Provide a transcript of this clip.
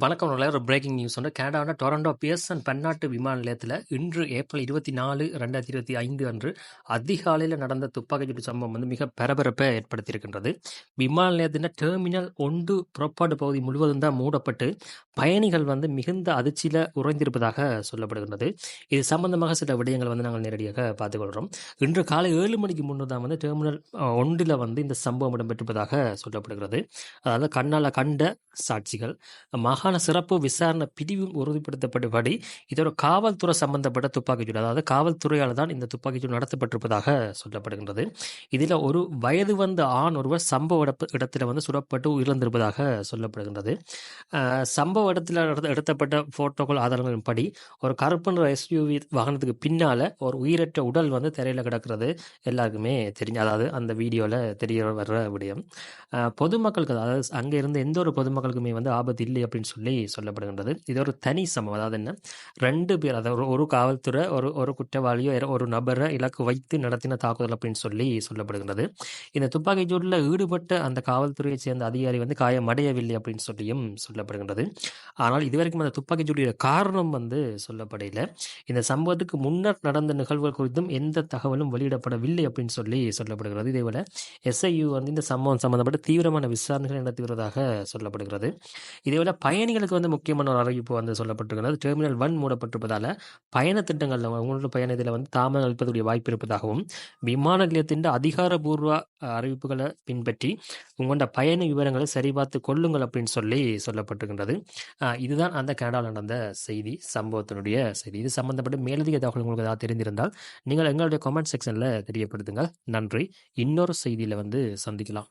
வணக்கம் நல்ல ஒரு பிரேக்கிங் நியூஸ் ஒன்று. கனடாவோட டொரண்டோ பியர்சன் பன்னாட்டு விமான நிலையத்தில் இன்று ஏப்ரல் 24, 2025 அன்று அதிகாலையில் நடந்த துப்பாக்கிச்சூடு சம்பவம் வந்து மிக பரபரப்பை ஏற்படுத்தியிருக்கின்றது. விமான நிலையத்தின் டெர்மினல் ஒன்று புறப்பாடு பகுதி முழுவதும் தான் மூடப்பட்டு, பயணிகள் வந்து மிகுந்த அதிர்ச்சியில் உறைந்திருப்பதாக சொல்லப்படுகின்றது. இது சம்பந்தமாக சில விடயங்கள் வந்து நாங்கள் நேரடியாக பார்த்துக் கொள்கிறோம். இன்று காலை ஏழு மணிக்கு முன்னர் தான் வந்து டெர்மினல் ஒன்றில் வந்து இந்த சம்பவம் இடம்பெற்றிருப்பதாக சொல்லப்படுகிறது. அதாவது கண்ணால் கண்ட சாட்சிகள், மாகாண சிறப்பு விசாரணை பிரிவு உறுதிப்படுத்தப்பட்டபடி, இதோட காவல்துறை சம்பந்தப்பட்ட துப்பாக்கிச்சூடு. அதாவது காவல்துறையால் தான் இந்த துப்பாக்கிச்சூடு நடத்தப்பட்டிருப்பதாக சொல்லப்படுகின்றது. இதில் ஒரு வயது வந்த ஆண் ஒருவர் சம்பவ இடப் வந்து சுடப்பட்டு உயிரிழந்திருப்பதாக சொல்லப்படுகின்றது. சம்பவ இடத்தில் எடுத்தப்பட்ட போட்டோக்கள் ஆதாரங்களின்படி, ஒரு கருப்பு நிற எஸ்யூவி வாகனத்துக்கு பின்னால் ஒரு உயிரற்ற உடல் வந்து திரையில் கிடக்கிறது எல்லாருக்குமே தெரிஞ்சு அதாவது அந்த வீடியோவில் தெரிய வர்ற விடயம். பொதுமக்களுக்கு அதாவது அங்கே இருந்த எந்த ஒரு பொதுமக்களுக்குமே வந்து ஆபத்து இல்லை அப்படின்னு சொல்லி சொல்லப்படுகின்றது. இது ஒரு தனி சம்பவம். அதாவது என்ன ரெண்டு பேர் அதாவது ஒரு காவல்துறை, ஒரு ஒரு குற்றவாளியோ, ஒரு நபரை இலக்கு வைத்து நடத்தின தாக்குதல் அப்படின்னு சொல்லி சொல்லப்படுகின்றது. இந்த துப்பாக்கிச்சூடுல ஈடுபட்ட அந்த காவல்துறையைச் சேர்ந்த அதிகாரி வந்து காயமடையவில்லை அப்படின்னு சொல்லியும் சொல்லப்படுகின்றது. ஆனால் இதுவரைக்கும் அந்த துப்பாக்கிச்சூடுடைய காரணம் வந்து சொல்லப்படையில. இந்த சம்பவத்துக்கு முன்னர் நடந்த நிகழ்வுகள் குறித்தும் எந்த தகவலும் வெளியிடப்படவில்லை அப்படின்னு சொல்லி சொல்லப்படுகிறது. இதேபோல எஸ்ஐயு வந்து இந்த சம்பவம் சம்பந்தப்பட்ட தீவிரமான விசாரணைகள் நடத்தி வருவதாக சொல்லப்படுகிறது. இதேபோல பயணிகளுக்கு வந்து முக்கியமான ஒரு அறிவிப்பு வந்து சொல்லப்பட்டிருக்கிறது. டெர்மினல் ஒன் மூடப்பட்டிருப்பதால் பயண திட்டங்களில் உங்களோட பயணத்தில வந்து தாமதம் அளிப்பதுடைய வாய்ப்பு இருப்பதாகவும், விமான நிலையத்தின் அதிகாரபூர்வ அறிவிப்புகளை பின்பற்றி, உங்களோட பயண விவரங்களை சரிபார்த்து கொள்ளுங்கள் அப்படின்னு சொல்லி சொல்லப்பட்டிருக்கின்றது. இதுதான் அந்த கனடாவில் நடந்த செய்தி. சம்பவத்தினுடைய செய்தி. இது சம்பந்தப்பட்ட மேலதிக தகவல் உங்களுக்கு ஏதாவது தெரிந்திருந்தால், நீங்கள் எங்களுடைய கமெண்ட் செக்ஷனில் தெரியப்படுத்துங்கள். நன்றி. இன்னொரு செய்தியில் வந்து சந்திக்கலாம்.